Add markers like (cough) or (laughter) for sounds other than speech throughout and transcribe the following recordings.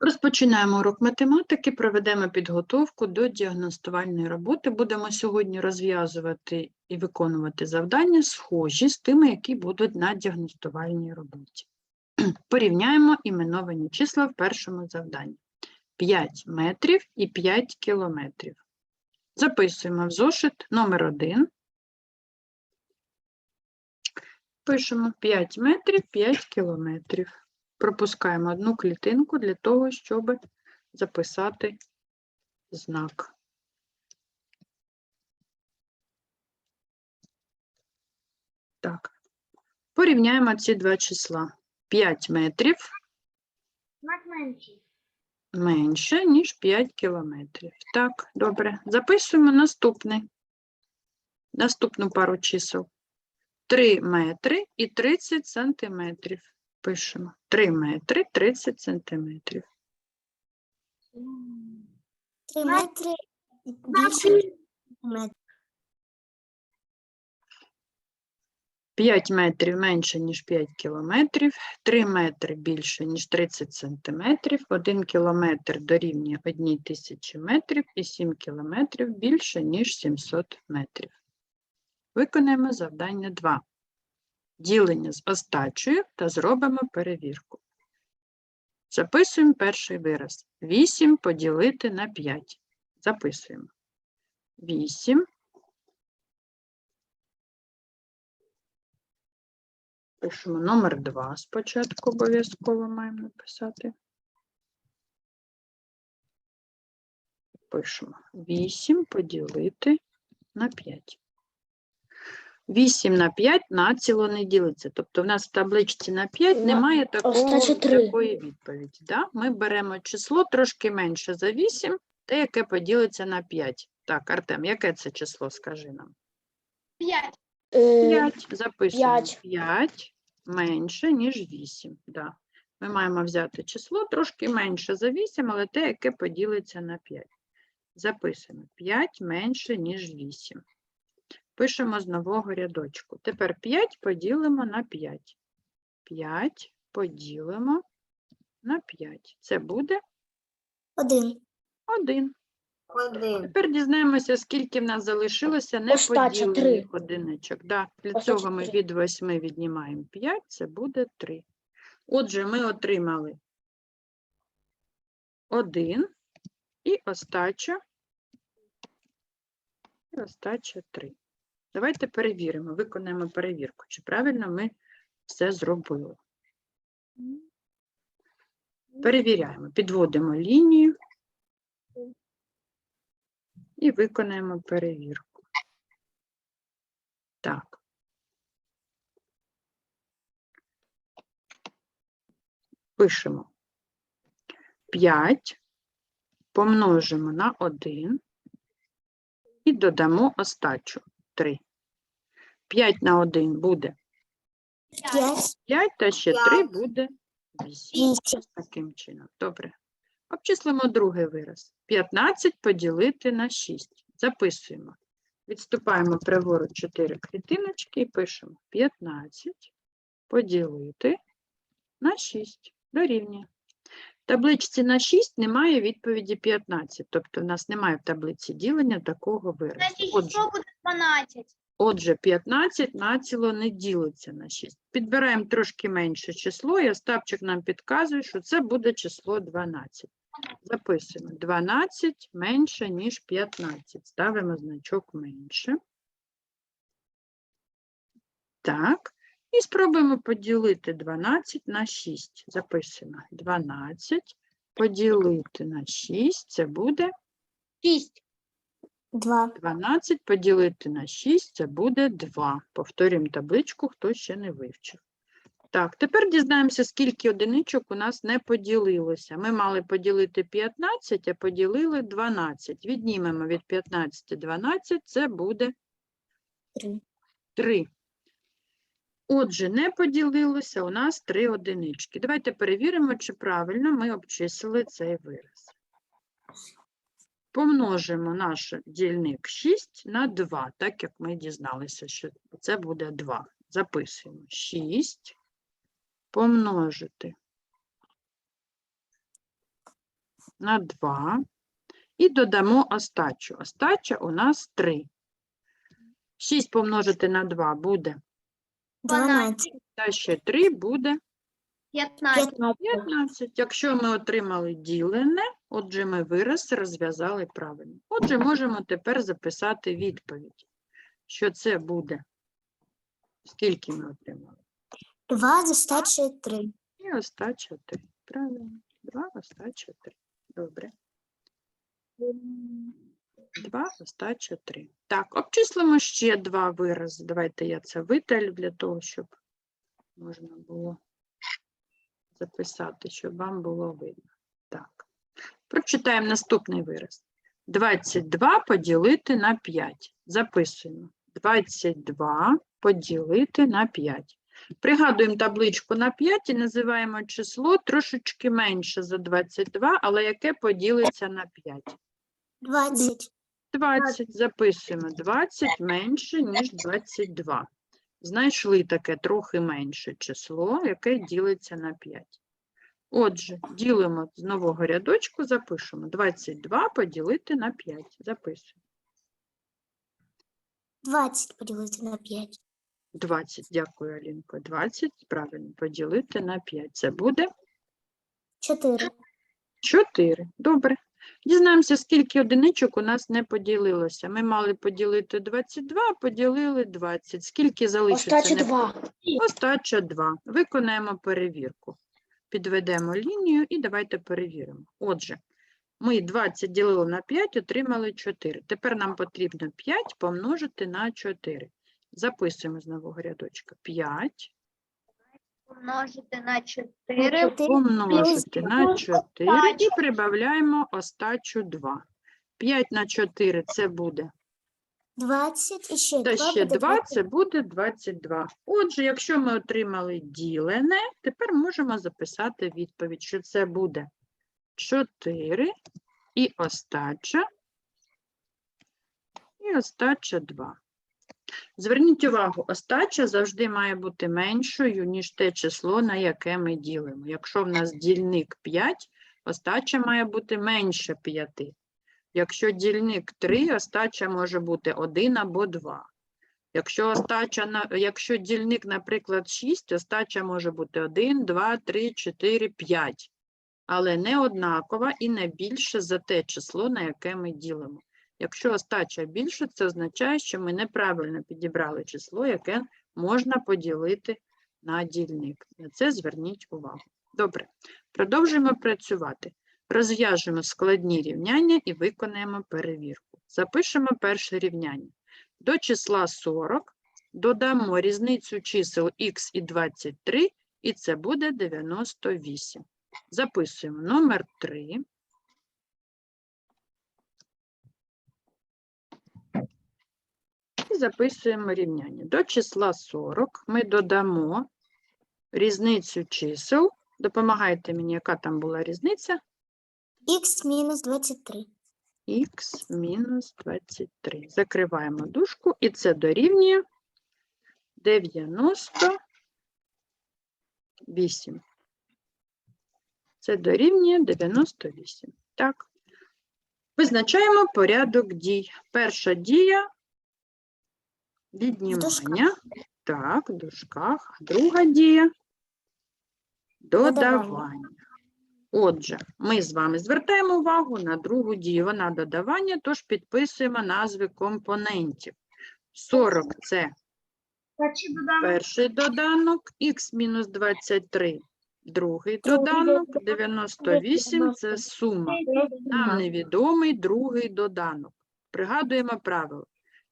Розпочинаємо урок математики, проведемо підготовку до діагностувальної роботи. Будемо сьогодні розв'язувати і виконувати завдання, схожі з тими, які будуть на діагностувальній роботі. (clears throat) Порівняємо іменовані числа в першому завданні. 5 метрів і 5 кілометрів. Записуємо в зошит номер 1. Пишемо 5 метрів, 5 кілометрів. Пропускаємо одну клітинку для того, щоб записати знак. Так, порівняємо ці два числа. 5 метрів менше, ніж 5 кілометрів. Так, добре. Записуємо наступний. Наступну пару чисел. 3 метри і 30 сантиметрів. Пишемо. 3 метри 30 сантиметрів. Три метри більше метр. 5 метрів менше, ніж 5 кілометрів, 3 метри більше, ніж 30 сантиметрів, 1 кілометр дорівнює 1 тисячі метрів і 7 кілометрів більше, ніж 700 метрів. Виконаємо завдання 2. Ділення з остачею та зробимо перевірку. Записуємо перший вираз. 8 поділити на 5. Записуємо. 8 Пишемо номер 2 спочатку обов'язково маємо написати. Пишемо 8 поділити на 5. 8 на 5 націло не ділиться. Тобто в нас в табличці на 5 На- немає такого, такої відповіді. Да? Ми беремо число трошки менше за 8, те, яке поділиться на 5. Так, Артем, яке це число, скажи нам? П'ять. 5. Записуємо. п'ять. 5 менше, ніж 8. Да. Ми маємо взяти число трошки менше за 8, але те, яке поділиться на 5. Записуємо 5 менше, ніж 8. Пишемо з нового рядочку. Тепер 5 поділимо на 5. 5 поділимо на 5. Це буде Один. 1. Один. Тепер дізнаємося, скільки в нас залишилося Остача неподілених одиничок. Да, для Остача цього ми три. від 8 віднімаємо 5, це буде 3. Отже, ми отримали 1 і остача, і остача 3. Давайте перевіримо, виконаємо перевірку, чи правильно ми все зробили. Перевіряємо, підводимо лінію і виконаємо перевірку. Так. Пишемо 5 помножимо на 1 і додамо остачу 3. 5 на 1 буде П'ять. 5, та ще 3 буде 8. Таким чином. Добре. Обчислимо другий вираз. 15 поділити на 6. Записуємо. Відступаємо праворуч 4 клітиночки і пишемо 15 поділити на 6. Дорівнює. В табличці на 6 немає відповіді 15, тобто в нас немає в таблиці ділення такого виразу. Значить, Отже, що буде 12? Отже, 15 націло не ділиться на 6. Підбираємо трошки менше число, і Остапчик нам підказує, що це буде число 12. Записуємо 12 менше, ніж 15. Ставимо значок менше. Так. І спробуємо поділити 12 на 6. Записуємо 12 поділити на 6, це буде 6. Два. 12 поділити на 6 це буде 2. Повторюємо табличку, хто ще не вивчив. Так, тепер дізнаємося, скільки одиничок у нас не поділилося. Ми мали поділити 15, а поділили 12. Віднімемо від 15 12, це буде Три. 3. Отже, не поділилося у нас 3 одинички. Давайте перевіримо, чи правильно ми обчислили цей вираз. Помножимо наш дільник 6 на 2, так як ми дізналися, що це буде 2. Записуємо 6 помножити на 2 і додамо остачу. Остача у нас 3. 6 помножити на 2 буде, 12. та ще 3 буде 15. 15. Якщо ми отримали ділене, отже, ми вираз розв'язали правильно. Отже, можемо тепер записати відповідь, що це буде. Скільки ми отримали? 2 з остачею 3. І остача 3. Правильно. 2, остача 3. Добре. 2, остача 3. Так, обчислимо ще два вирази. Давайте я це виталю для того, щоб можна було записати, щоб вам було видно. Прочитаємо наступний вираз. 22 поділити на 5. Записуємо. 22 поділити на 5. Пригадуємо табличку на 5 і називаємо число трошечки менше за 22, але яке поділиться на 5. 20. 20. Записуємо. 20 менше, ніж 22. Знайшли таке трохи менше число, яке ділиться на 5. Отже, ділимо з нового рядочку, запишемо. 22 поділити на 5. Записуємо. 20 поділити на 5. 20, дякую, Алінко. 20, правильно, поділити на 5. Це буде 4. 4. Добре. Дізнаємося, скільки одиничок у нас не поділилося. Ми мали поділити 22, поділили 20. Скільки залишиться? Остача 2. Остача 2. Виконаємо перевірку. Підведемо лінію і давайте перевіримо. Отже, ми 20 ділили на 5, отримали 4. Тепер нам потрібно 5 помножити на 4. Записуємо з нового рядочка. 5 Помножити на 4. помножити на 4 і прибавляємо остачу 2. 5 на 4 це буде 20 і ще Та 2 ще буде 2 це буде 22. Отже, якщо ми отримали ділене, тепер можемо записати відповідь, що це буде 4 і остача, і остача 2. Зверніть увагу, остача завжди має бути меншою, ніж те число, на яке ми ділимо. Якщо в нас дільник 5, остача має бути менше 5. Якщо дільник 3, остача може бути 1 або 2. Якщо, остача, якщо дільник, наприклад, 6, остача може бути 1, 2, 3, 4, 5. Але не однакова і не більше за те число, на яке ми ділимо. Якщо остача більше, це означає, що ми неправильно підібрали число, яке можна поділити на дільник. На це зверніть увагу. Добре, продовжуємо працювати. Розв'яжемо складні рівняння і виконаємо перевірку. Запишемо перше рівняння. До числа 40 додамо різницю чисел х і 23, і це буде 98. Записуємо номер 3. І записуємо рівняння. До числа 40 ми додамо різницю чисел. Допомагайте мені, яка там була різниця? Х мінус 23. х мінус 23. Закриваємо дужку, і це дорівнює 98. Це дорівнює 98. Так. Визначаємо порядок дій. Перша дія віднімання. Так, в дужках. Друга дія Додавання. Отже, ми з вами звертаємо увагу на другу дію. Вона додавання, тож підписуємо назви компонентів. 40 – це перший доданок, х мінус 23 – другий доданок, 98 – це сума. Нам невідомий другий доданок. Пригадуємо правило.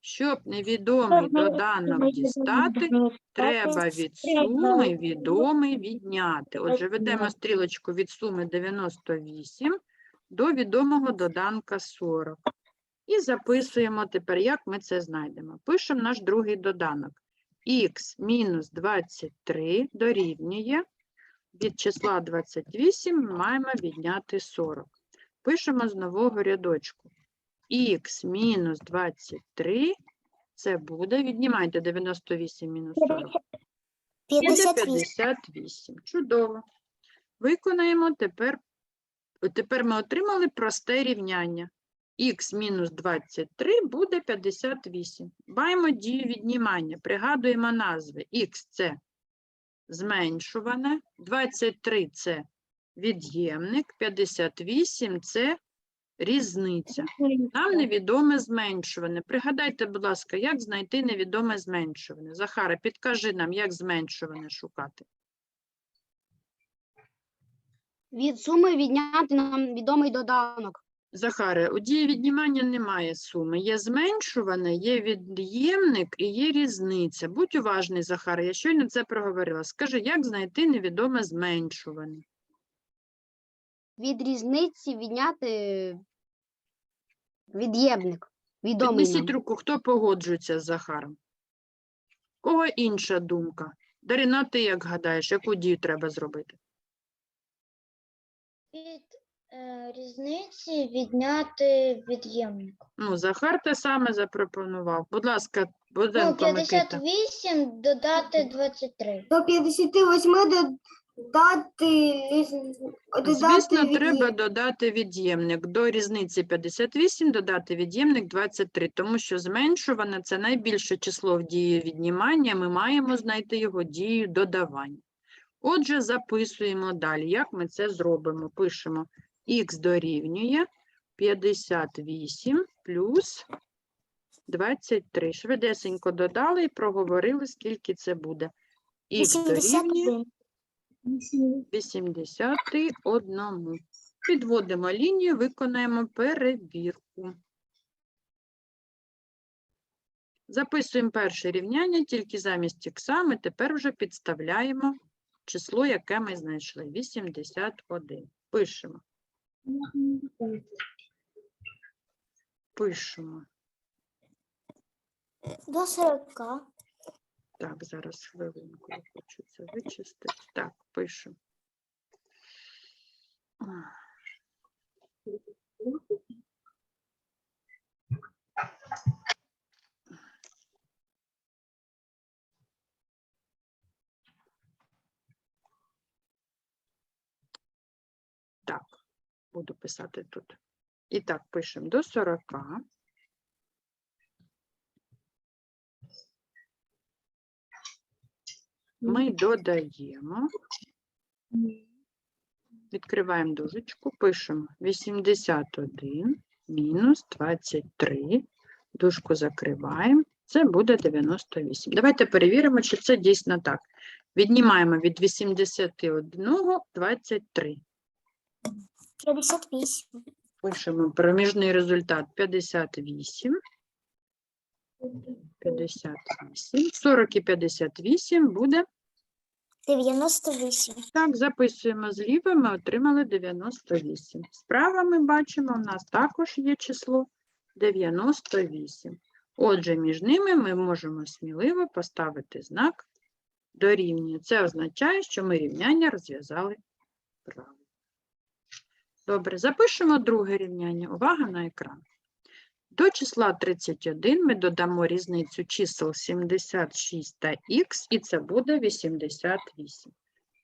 Щоб невідомий доданок дістати, треба від суми відомий відняти. Отже, ведемо стрілочку від суми 98 до відомого доданка 40. І записуємо тепер, як ми це знайдемо. Пишемо наш другий доданок. х мінус 23 дорівнює. Від числа 28 маємо відняти 40. Пишемо з нового рядочку. Х мінус 23 це буде, віднімайте 98 мінус 40. Буде 58. 58. Чудово. Виконаємо тепер тепер ми отримали просте рівняння. Х мінус 23 буде 58. Маємо дію віднімання. Пригадуємо назви. Х це зменшуване, 23 це від'ємник, 58 це різниця. Нам невідоме зменшуване. Пригадайте, будь ласка, як знайти невідоме зменшуване. Захара, підкажи нам, як зменшуване шукати. Від суми відняти нам відомий доданок. Захаре, у дії віднімання немає суми. Є зменшуване, є від'ємник і є різниця. Будь уважний, Захаре, я щойно це проговорила. Скажи, як знайти невідоме зменшуване? Від різниці відняти від'ємник. Відомий Піднесіть нам. руку, хто погоджується з Захаром? Кого інша думка? Дарина, ти як гадаєш, яку дію треба зробити? Від е, різниці відняти від'ємник. Ну, Захар те саме запропонував. Будь ласка, Ну, Буденко Микита. 58 додати 23. До 58 додати, додати Звісно, треба додати від'ємник. До різниці 58 додати від'ємник 23, тому що зменшуване – це найбільше число в дії віднімання, ми маємо знайти його дію додавання. Отже, записуємо далі. Як ми це зробимо? Пишемо х дорівнює 58 плюс 23. Швидесенько додали і проговорили, скільки це буде. Х дорівнює 81. 81. Підводимо лінію, виконаємо перевірку. Записуємо перше рівняння, тільки замість ікса ми тепер вже підставляємо число, яке ми знайшли. 81. Пишемо. Пишемо. До 40. Так, зараз хвилинку, я хочу це вичистити. Так, пишемо. Так, буду писати тут. І так, пишемо до 40. Ми додаємо, відкриваємо дужечку, пишемо 81 мінус 23, дужку закриваємо, це буде 98. Давайте перевіримо, чи це дійсно так. Віднімаємо від 81 23. 58. Пишемо проміжний результат 58. 58. 40 і 58 буде. 98. Так, записуємо зліва, ми отримали 98. Справа ми бачимо, у нас також є число 98. Отже, між ними ми можемо сміливо поставити знак дорівнює. Це означає, що ми рівняння розв'язали правильно. Добре, запишемо друге рівняння. Увага на екран. До числа 31 ми додамо різницю чисел 76 та х, і це буде 88.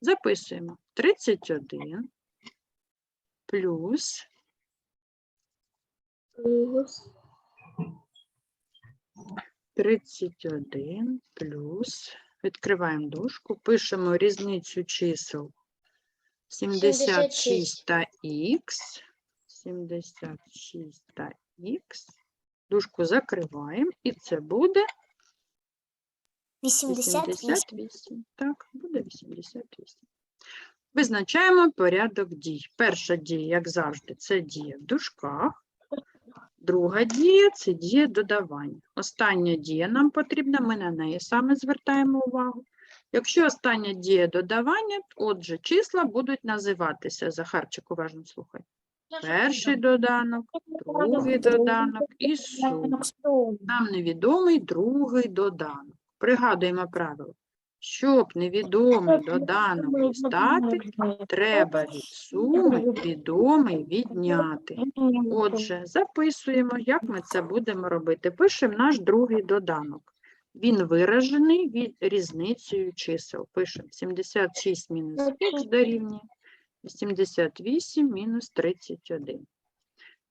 Записуємо 31 плюс 31 плюс, відкриваємо дужку, пишемо різницю чисел 76 76. та х, 76 та х, дужку закриваємо, і це буде 88. 88. Так, буде 88. Визначаємо порядок дій. Перша дія, як завжди, це дія в дужках. Друга дія це дія додавання. Остання дія нам потрібна, ми на неї саме звертаємо увагу. Якщо остання дія додавання, отже, числа будуть називатися. Захарчик, уважно слухай. Перший доданок, другий доданок і сум. Нам невідомий другий доданок. Пригадуємо правило. Щоб невідомий доданок дістати, треба від суми відомий відняти. Отже, записуємо, як ми це будемо робити. Пишемо наш другий доданок. Він виражений від різницею чисел. Пишемо 76 мінус х дорівнює 78 мінус 31.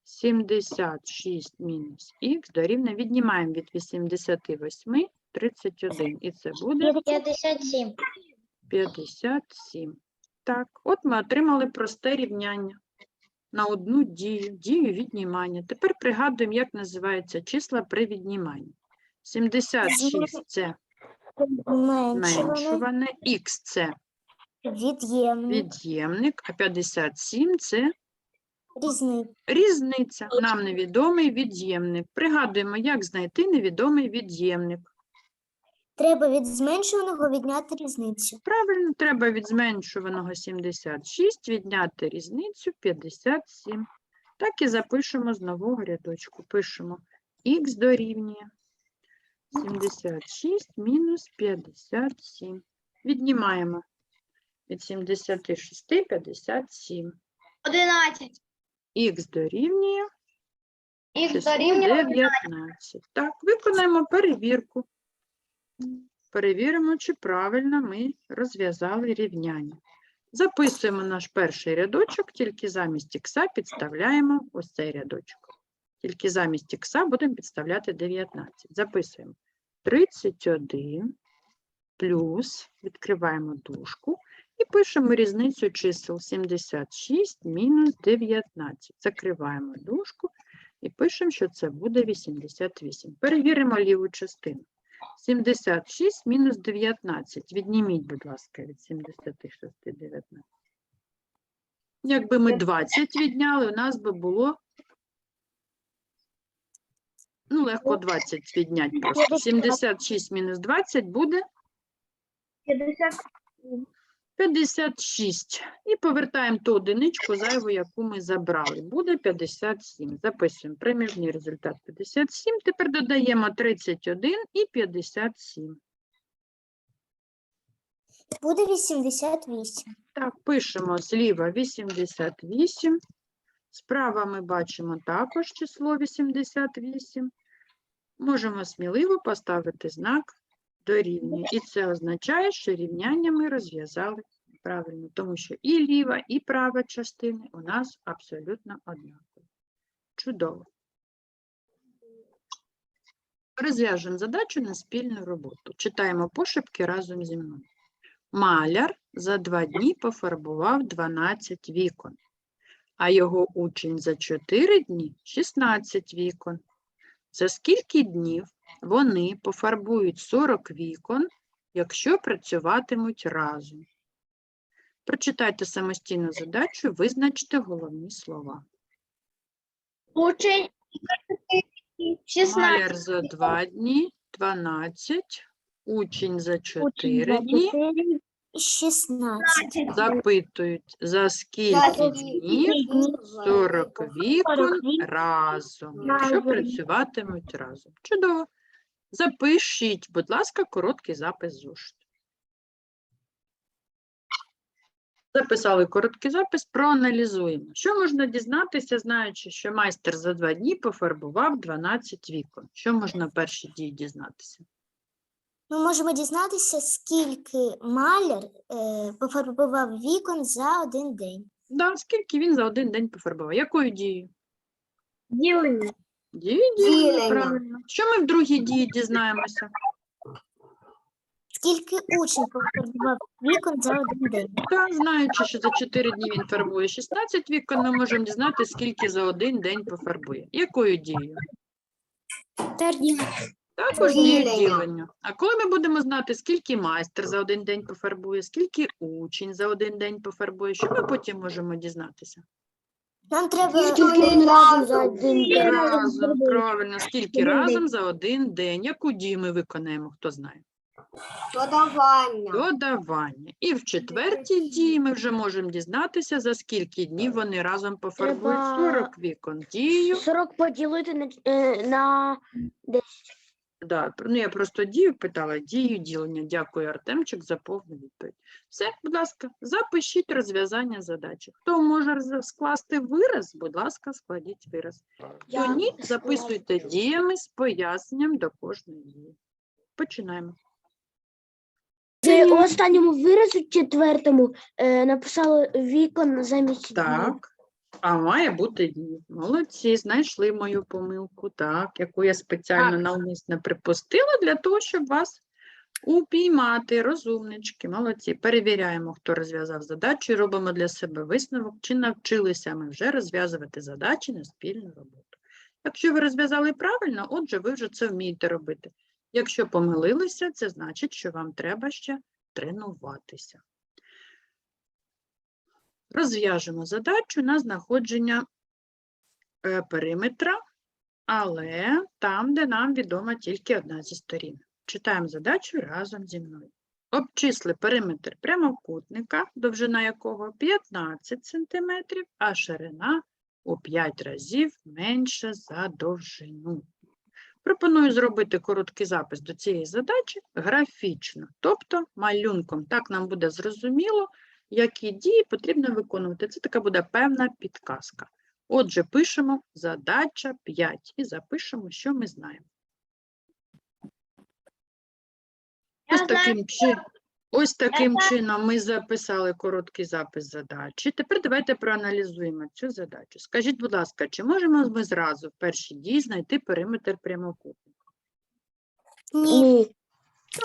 76 мінус х дорівнює, віднімаємо від 88 31. І це буде 57. 57. Так, от ми отримали просте рівняння на одну дію, дію віднімання. Тепер пригадуємо, як називаються числа при відніманні. 76 – це зменшуване, х – це Від'ємний. від'ємник, а 57 – це Різниця. різниця. Нам невідомий від'ємник. Пригадуємо, як знайти невідомий від'ємник. Треба від зменшуваного відняти різницю. Правильно, треба від зменшуваного 76 відняти різницю 57. Так і запишемо з нового рядочку. Пишемо х дорівнює 76 мінус 57. Віднімаємо від 76 57. 11. х дорівнює Х дорівнює 19. Так, виконаємо перевірку. Перевіримо, чи правильно ми розв'язали рівняння. Записуємо наш перший рядочок, тільки замість ікса підставляємо ось цей рядочок. Тільки замість ікса будемо підставляти 19. Записуємо 31 плюс, відкриваємо дужку і пишемо різницю чисел 76 мінус 19. Закриваємо дужку і пишемо, що це буде 88. Перевіримо ліву частину. 76 мінус 19. Відніміть, будь ласка, від 76 19. Якби ми 20 відняли, у нас би було. Ну, легко 20 відняти просто. 76 мінус 20 буде 56. І повертаємо ту одиничку зайву, яку ми забрали. Буде 57. Записуємо проміжний результат 57. Тепер додаємо 31 і 57. Буде 88. Так, пишемо зліва 88. Справа ми бачимо також число 88. Можемо сміливо поставити знак дорівнює. І це означає, що рівняння ми розв'язали правильно, тому що і ліва, і права частини у нас абсолютно однакові. Чудово. Розв'яжемо задачу на спільну роботу. Читаємо пошепки разом зі мною. Маляр за два дні пофарбував 12 вікон, а його учень за 4 дні 16 вікон. За скільки днів вони пофарбують 40 вікон, якщо працюватимуть разом? Прочитайте самостійну задачу, визначте головні слова. Учень 16. Маляр за 2 дні 12, учень за 4 дні. 16. Запитують, за скільки днів 40 вікон разом, якщо працюватимуть разом. Чудово. Запишіть, будь ласка, короткий запис зошит. Записали короткий запис, проаналізуємо. Що можна дізнатися, знаючи, що майстер за два дні пофарбував 12 вікон? Що можна в першій дії дізнатися? Ми можемо дізнатися, скільки маляр е, пофарбував вікон за один день. Да, скільки він за один день пофарбував? Якою дією? Ділення. Дією, дією, Ділення. правильно. Що ми в другій дії дізнаємося? Скільки учень пофарбував вікон за один день. Так, знаючи, що за 4 дні він фарбує 16 вікон, ми можемо дізнатися, скільки за один день пофарбує. Якою дією? Також дією Ділення. ділення. А коли ми будемо знати, скільки майстер за один день пофарбує, скільки учень за один день пофарбує, що ми потім можемо дізнатися? Нам треба разом за один Разом, правильно, скільки разом за один день. Яку дію ми виконаємо, хто знає? Додавання. Додавання. І в четвертій дії ми вже можемо дізнатися, за скільки днів вони разом пофарбують Треба 40 вікон. Дію 40 поділити на, е, на Да, ну я просто дію питала, дію ділення. Дякую, Артемчик, за повну відповідь. Все, будь ласка, запишіть розв'язання задачі. Хто може роз- скласти вираз, будь ласка, складіть вираз. Хто ні, записуйте діями з поясненням до кожної дії. Починаємо. Це у останньому виразі четвертому е, написали вікон замість днів. Так. А має бути днів. Молодці, знайшли мою помилку, так, яку я спеціально навмисно припустила для того, щоб вас упіймати. Розумнички, молодці. Перевіряємо, хто розв'язав задачу і робимо для себе висновок, чи навчилися ми вже розв'язувати задачі на спільну роботу. Якщо ви розв'язали правильно, отже, ви вже це вмієте робити. Якщо помилилися, це значить, що вам треба ще тренуватися. Розв'яжемо задачу на знаходження е, периметра, але там, де нам відома тільки одна зі сторін. Читаємо задачу разом зі мною. Обчисли периметр прямокутника, довжина якого 15 см, а ширина у 5 разів менше за довжину. Пропоную зробити короткий запис до цієї задачі графічно, тобто малюнком. Так нам буде зрозуміло, які дії потрібно виконувати. Це така буде певна підказка. Отже, пишемо задача 5 і запишемо, що ми знаємо. Ось таким, чи... Ось таким чином ми записали короткий запис задачі. Тепер давайте проаналізуємо цю задачу. Скажіть, будь ласка, чи можемо ми зразу в першій дії знайти периметр прямокутника? Ні,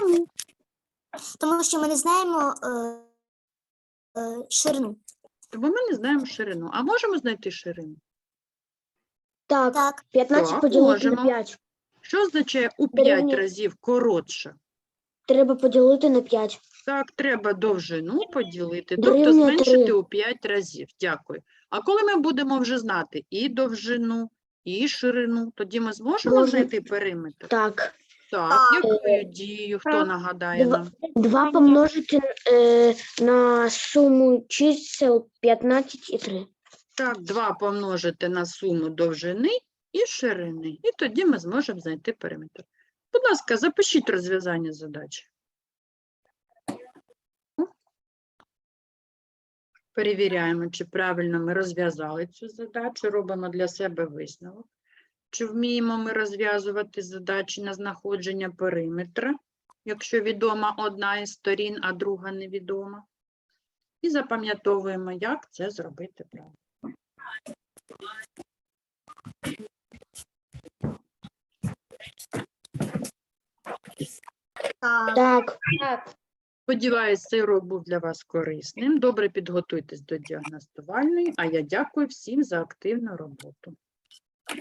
Ні. тому що ми не знаємо е, е, ширину. Бо ми не знаємо ширину. А можемо знайти ширину? Так, Так, 15 Так, поділити на 5. Що означає у 5 Дорівнює- разів коротше? Треба поділити на 5. Так, треба довжину поділити, тобто Дорівнює зменшити у 5 разів. Дякую. А коли ми будемо вже знати і довжину, і ширину, тоді ми зможемо Можна. знайти периметр? Так. Так, якою дією, хто нагадає Два- нам? 2 помножити е, на суму чисел 15 і 3. Так, 2 помножити на суму довжини і ширини. І тоді ми зможемо знайти периметр. Будь ласка, запишіть розв'язання задачі. Перевіряємо, чи правильно ми розв'язали цю задачу, робимо для себе висновок. Чи вміємо ми розв'язувати задачі на знаходження периметра, якщо відома одна із сторін, а друга невідома. І запам'ятовуємо, як це зробити правильно. Так. Сподіваюсь, цей урок був для вас корисним. Добре підготуйтесь до діагностувальної, а я дякую всім за активну роботу.